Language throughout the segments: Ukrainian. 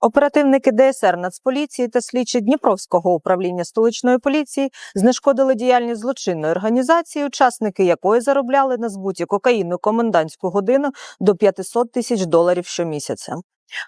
Оперативники ДСР Нацполіції та слідчі Дніпровського управління столичної поліції знешкодили діяльність злочинної організації, учасники якої заробляли на збуті кокаїну комендантську годину до 500 тисяч доларів щомісяця.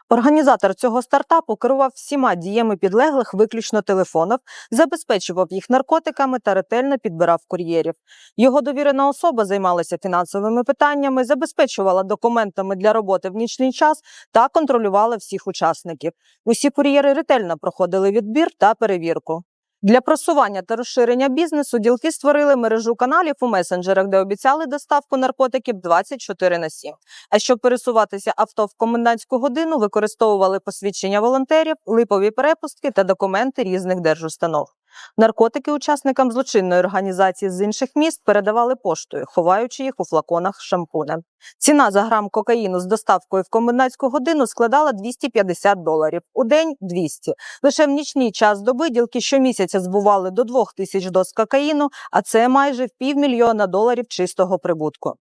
Організатор цього стартапу керував всіма діями підлеглих виключно телефонів, забезпечував їх наркотиками та ретельно підбирав кур'єрів. Його довірена особа займалася фінансовими питаннями, забезпечувала документами для роботи в нічний час та контролювала всіх учасників. Усі кур'єри ретельно проходили відбір та перевірку. Для просування та розширення бізнесу ділки створили мережу каналів у месенджерах, де обіцяли доставку наркотиків 24 на 7. А щоб пересуватися авто в комендантську годину, використовували посвідчення волонтерів, липові перепустки та документи різних держустанов. Наркотики учасникам злочинної організації з інших міст передавали поштою, ховаючи їх у флаконах з шампунем. Ціна за грам кокаїну з доставкою в комендантську годину складала 250 доларів, у день 200. Лише в нічний час доби ділки щомісяця збували до 2 тисяч доз кокаїну, а це майже в півмільйона доларів чистого прибутку.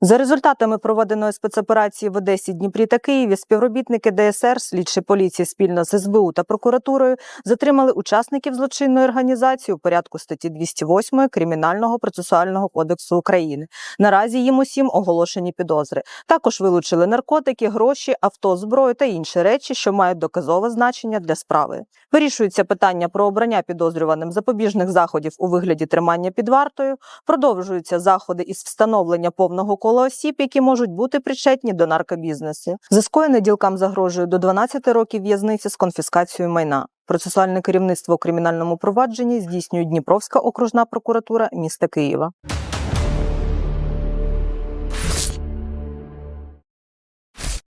За результатами проведеної спецоперації в Одесі, Дніпрі та Києві, співробітники ДСР, слідчі поліції спільно з СБУ та прокуратурою затримали учасників злочинної організації у порядку статті 208 Кримінального процесуального кодексу України. Наразі їм усім оголошені підозри. Також вилучили наркотики, гроші, авто, зброю та інші речі, що мають доказове значення для справи. Вирішується питання про обрання підозрюваним запобіжних заходів у вигляді тримання під вартою. Продовжуються заходи із встановлення повного кола осіб, які можуть бути причетні до наркобізнесу. За скоєне ділкам загрожує до 12 років в'язниці з конфіскацією майна. Процесуальне керівництво у кримінальному провадженні здійснює Дніпровська окружна прокуратура міста Києва.